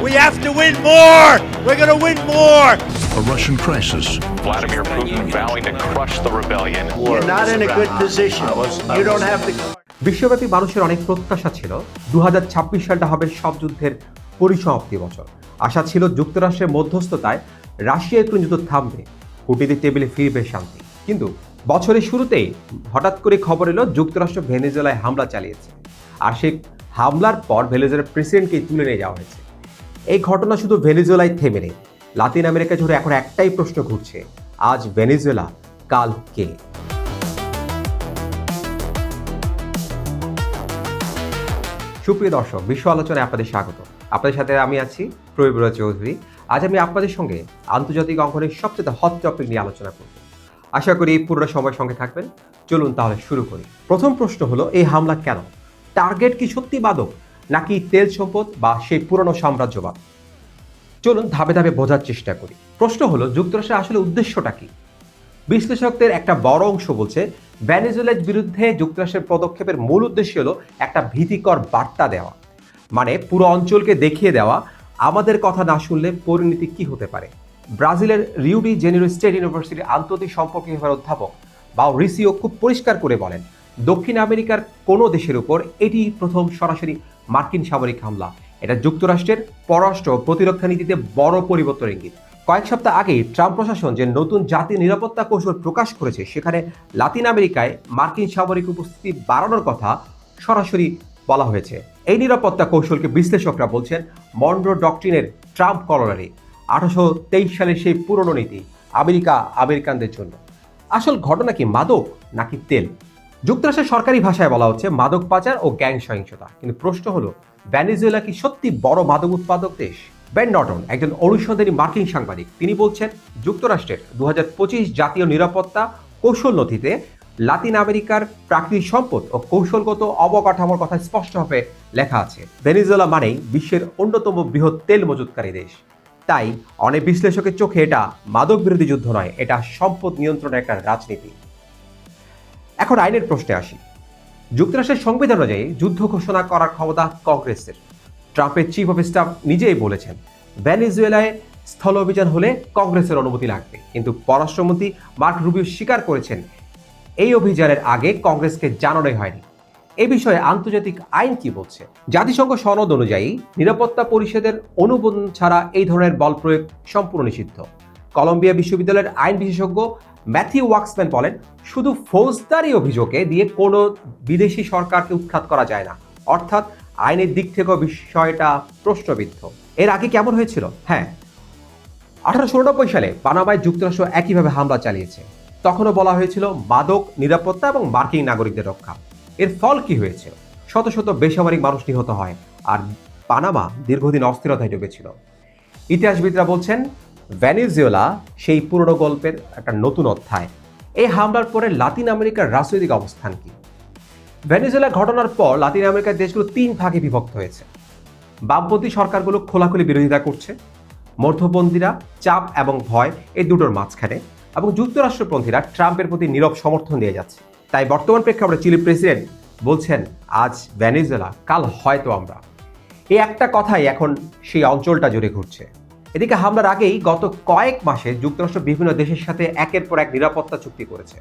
We have to win more. We're going to win more. A Russian crisis. Vladimir Putin vowing to crush the rebellion. You're not in a good position. You don't have the বিশ্বব্যাপী মানুষের অনেক প্রত্যাশা ছিল দু সালটা হবে সব যুদ্ধের পরিসমাপ্তি বছর আশা ছিল যুক্তরাষ্ট্রের মধ্যস্থতায় রাশিয়া একটু যুদ্ধ থামবে কূটনীতিক টেবিলে ফিরবে শান্তি কিন্তু বছরের শুরুতেই হঠাৎ করে খবর এলো যুক্তরাষ্ট্র ভেনেজুয়েলায় হামলা চালিয়েছে আর সেই হামলার পর ভেনেজুয়েলার প্রেসিডেন্টকে তুলে নিয়ে যাওয়া হয়েছে এই ঘটনা শুধু ভেনেজুয়েলায় থেমে নেই। লাতিন আমেরিকা জুড়ে এখন একটাই প্রশ্ন ঘুরছে, আজ ভেনেজুয়েলা কাল কে? সুপ্রিয় দর্শক, বিশ্ব আলোচনায় আপনাদের স্বাগত। আপনাদের সাথে আমি আছি প্রবীর চৌধুরী। আজ আমি আপনাদের সঙ্গে আন্তর্জাতিক অঙ্গনের সবচেয়ে হট টপিক নিয়ে আলোচনা করব। আশা করি পুরোটা সময় সঙ্গে থাকবেন। চলুন তাহলে শুরু করি। প্রথম প্রশ্ন হলো, এই হামলা কেন? টার্গেট কি সত্যি বাদক? নাকি তেল সম্পদ বা সেই পুরনো সাম্রাজ্যবাদ? চলুন ধাপে ধাপে বোঝার চেষ্টা করি। প্রশ্ন হলো, যুক্তরাষ্ট্রের আসলে উদ্দেশ্যটা কি? বিশ্লেষকদের একটা বড় অংশ বলছে, ভেনেজুয়েলার বিরুদ্ধে যুক্তরাষ্ট্রের পদক্ষেপের মূল উদ্দেশ্য হলো একটা ভীতিকর বার্তা দেওয়া। মানে পুরো অঞ্চলকে দেখিয়ে দেওয়া। আমাদের কথা না শুনলে পরিণতি কি হতে পারে? ব্রাজিলের রিউডি জেনেরো স্টেট ইউনিভার্সিটির আন্তর্জাতিক সম্পর্ক বিভাগের অধ্যাপক বা রিসিও খুব পরিষ্কার করে বলেন, দক্ষিণ আমেরিকার কোনো দেশের উপর এটি প্রথম সরাসরি মার্কিন সামরিক হামলা। এটা যুক্তরাষ্ট্রের পররাষ্ট্র প্রতিরক্ষা নীতিতে বড় পরিবর্তন ইঙ্গিত। কয়েক সপ্তাহ আগেই ট্রাম্প প্রশাসন যে নতুন জাতীয় নিরাপত্তা কৌশল প্রকাশ করেছে, সেখানে লাতিন আমেরিকায় মার্কিন সামরিক উপস্থিতি বাড়ানোর কথা সরাসরি বলা হয়েছে। এই নিরাপত্তা কৌশলকে বিশ্লেষকরা বলছেন মন্ড্রো ডকট্রিনের ট্রাম্প কলোনারি আঠারোশো তেইশ সালের সেই পুরনো নীতি আমেরিকা আমেরিকানদের জন্য। আসল ঘটনা কি মাদক নাকি তেল? যুক্তরাষ্ট্রের সরকারি ভাষায় বলা হচ্ছে মাদক পাচার ও গ্যাং সহিংসতা। কিন্তু প্রশ্ন হলো ভ্যানেজুয়েলা কি সত্যি বড় মাদক উৎপাদক দেশ? বেন নটন একজন অনুসন্ধানী মার্কিন সাংবাদিক, তিনি বলছেন, যুক্তরাষ্ট্রের দু হাজার পঁচিশ জাতীয় নিরাপত্তা কৌশল নথিতে লাতিন আমেরিকার প্রাকৃতিক সম্পদ ও কৌশলগত অবকাঠামোর কথা স্পষ্টভাবে লেখা আছে। ভেনিজুয়েলা মানেই বিশ্বের অন্যতম বৃহৎ তেল মজুতকারী দেশ। তাই অনেক বিশ্লেষকের চোখে এটা মাদক বিরোধী যুদ্ধ নয়, এটা সম্পদ নিয়ন্ত্রণের একটা রাজনীতি। এখন আইনের প্রশ্নে আসি। যুক্তরাষ্ট্রের সংবিধান অনুযায়ী যুদ্ধ ঘোষণা করার ক্ষমতা কংগ্রেসের। ট্রাম্পের চিফ অফ স্টাফ নিজেই বলেছেন, ভেনেজুয়েলায় স্থল অভিযান হলে কংগ্রেসের অনুমতি লাগবে। কিন্তু পররাষ্ট্রমন্ত্রী মার্ক রুবিও স্বীকার করেছেন, এই অভিযানের আগে কংগ্রেসকে জানানোই হয়নি। এ বিষয়ে আন্তর্জাতিক আইন কি বলছে? জাতিসংঘ সনদ অনুযায়ী নিরাপত্তা পরিষদের অনুমোদন ছাড়া এই ধরনের বল প্রয়োগ সম্পূর্ণ নিষিদ্ধ। কলম্বিয়া বিশ্ববিদ্যালয়ের আইন বিশেষজ্ঞ ম্যাথিউ ওয়াক্সম্যান বলেন, শুধু ফৌজদারি অভিযোগে দিয়ে কোনো বিদেশি সরকারকে উৎখাত করা যায় না। অর্থাৎ আইনের দিক থেকেও বিষয়টা প্রশ্নবিদ্ধ। এর আগে কেমন হয়েছিল? হ্যাঁ। আঠারোশো উননব্বই সালে পানামায় যুক্তরাষ্ট্র একইভাবে হামলা চালিয়েছে। তখনও বলা হয়েছিল, মাদক, নিরাপত্তা এবং মার্কিন নাগরিকদের রক্ষা। এর ফল কি হয়েছে? শত শত বেসামরিক মানুষ নিহত হয়, আর পানামা দীর্ঘদিন অস্থিরতায় ডুবেছিল। ইতিহাসবিদরা বলছেন ভ্যানিজুয়েলা সেই পুরনো গল্পের একটা নতুন অধ্যায়। এই হামলার পরে লাতিন আমেরিকার রাজনৈতিক অবস্থান কি? ভেনেজুয়েলা ঘটনার পর লাতিন আমেরিকার দেশগুলো তিন ভাগে বিভক্ত হয়েছে। বামপন্থী সরকারগুলো খোলাখুলি বিরোধিতা করছে। মধ্যপন্থীরা চাপ এবং ভয় এই দুটোর মাঝখানে এবং যুক্তরাষ্ট্রপন্থীরা ট্রাম্পের প্রতি নীরব সমর্থন দিয়ে যাচ্ছে। তাই বর্তমান প্রেক্ষাপটে চিলি প্রেসিডেন্ট বলছেন, আজ ভেনেজুয়েলা, কাল হয়তো আমরা। এই একটা কথাই এখন সেই অঞ্চলটা জুড়ে ঘুরছে। এদিকে হামলার আগেই গত কয়েক মাসে যুক্তরাষ্ট্র বিভিন্ন দেশের সাথে একের পর এক নিরাপত্তা চুক্তি করেছে।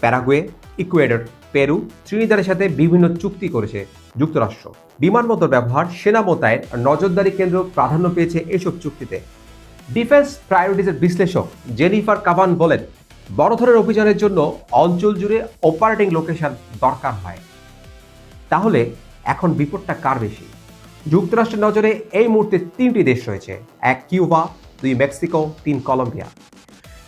প্যারাগুয়ে, ইকুয়েডর, পেরু ত্রিনিদারের সাথে বিভিন্ন চুক্তি করেছে যুক্তরাষ্ট্র। বিমানবন্দর ব্যবহার, সেনা মোতায়েন নজরদারি কেন্দ্র প্রাধান্য পেয়েছে এসব চুক্তিতে। ডিফেন্স প্রায়োরিটিজের বিশ্লেষক জেনিফার কাভান বলেন, বড় ধরনের অভিযানের জন্য অঞ্চল জুড়ে অপারেটিং লোকেশন দরকার হয়। তাহলে এখন বিপদটা কার বেশি? যুক্তরাষ্ট্রের নজরে এই মুহূর্তে তিনটি দেশ রয়েছে, এক কিউবা, দুই মেক্সিকো, তিন কলম্বিয়া।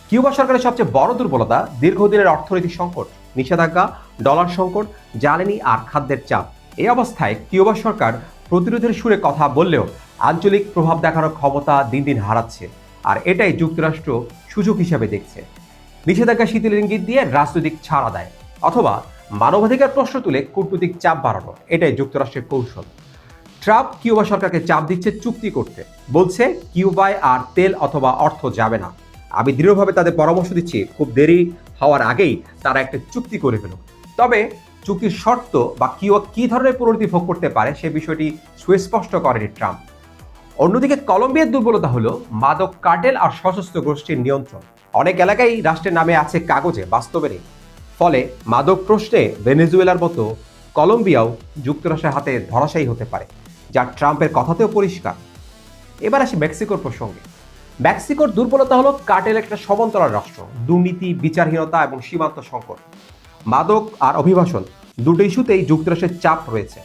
কিউবা সরকারের সবচেয়ে বড় দুর্বলতা দীর্ঘদিনের অর্থনৈতিক সংকট, নিষেধাজ্ঞা, ডলার সংকট, জ্বালানি আর খাদ্যের চাপ। এই অবস্থায় কিউবা সরকার প্রতিরোধের সুরে কথা বললেও আঞ্চলিক প্রভাব দেখানোর ক্ষমতা দিন দিন হারাচ্ছে, আর এটাই যুক্তরাষ্ট্র সুযোগ হিসাবে দেখছে। নিষেধাজ্ঞা শিথিল ইঙ্গিত দিয়ে রাজনৈতিক ছাড়া দেয়, অথবা মানবাধিকার প্রশ্ন তুলে কূটনৈতিক চাপ বাড়ানো, এটাই যুক্তরাষ্ট্রের কৌশল। ট্রাম্প কিউবা সরকারকে চাপ দিচ্ছে চুক্তি করতে। বলছে, কিউবায় আর তেল অথবা অর্থ যাবে না। আমি দৃঢ়ভাবে তাদের পরামর্শ দিচ্ছি, খুব দেরি হওয়ার আগেই তারা একটা চুক্তি করে ফেলুক। তবে চুক্তির শর্ত বা কিউবা কী ধরনের পরিণতি ভোগ করতে পারে সে বিষয়টি সুস্পষ্ট করেনি ট্রাম্প। অন্যদিকে কলম্বিয়ার দুর্বলতা হলো মাদক কার্টেল আর সশস্ত্র গোষ্ঠীর নিয়ন্ত্রণ। অনেক এলাকায় রাষ্ট্রের নামে আছে কাগজে, বাস্তবে নেই। ফলে মাদক প্রশ্নে ভেনেজুয়েলার মতো কলম্বিয়াও যুক্তরাষ্ট্রের হাতে ধরাশায়ী হতে পারে। যা ট্রাম্পের কথাতেও পরিষ্কার। এবার আসি মেক্সিকোর প্রসঙ্গে। মেক্সিকোর দুর্বলতা হলো কার্টেল একটা সমান্তরাল রাষ্ট্র, দুর্নীতি, বিচারহীনতা এবং সীমান্ত সংকট। মাদক আর অভিবাসন দুটো ইস্যুতেই যুক্তরাষ্ট্রের চাপ রয়েছে।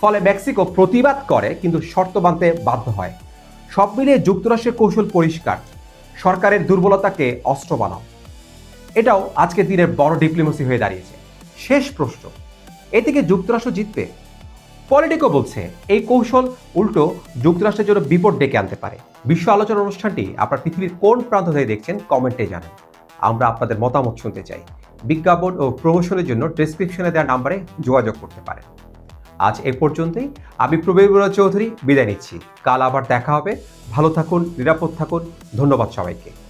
ফলে মেক্সিকো প্রতিবাদ করে কিন্তু শর্ত মানতে বাধ্য হয়। সব মিলিয়ে যুক্তরাষ্ট্রের কৌশল পরিষ্কার। সরকারের দুর্বলতাকে অস্ত্র বানাও। এটাও আজকে দিনের বড় ডিপ্লোমেসি হয়ে দাঁড়িয়েছে। শেষ প্রশ্ন এ থেকে যুক্তরাষ্ট্র জিতবে? পলিটিকো বলছে, এই কৌশল উল্টো যুক্তরাষ্ট্রের জন্য বিপদ ডেকে আনতে পারে। বিশ্ব আলোচনা অনুষ্ঠানটি আপনার পৃথিবীর কোন প্রান্ত থেকে দেখছেন কমেন্টে জানান। আমরা আপনাদের মতামত শুনতে চাই। বিজ্ঞাপন ও প্রমোশনের জন্য ডেসক্রিপশনে দেওয়া নাম্বারে যোগাযোগ করতে পারেন। আজ এ পর্যন্তই। আমি প্রবীর চৌধুরী, বিদায় নিচ্ছি। কাল আবার দেখা হবে। ভালো থাকুন, নিরাপদ থাকুন। ধন্যবাদ সবাইকে।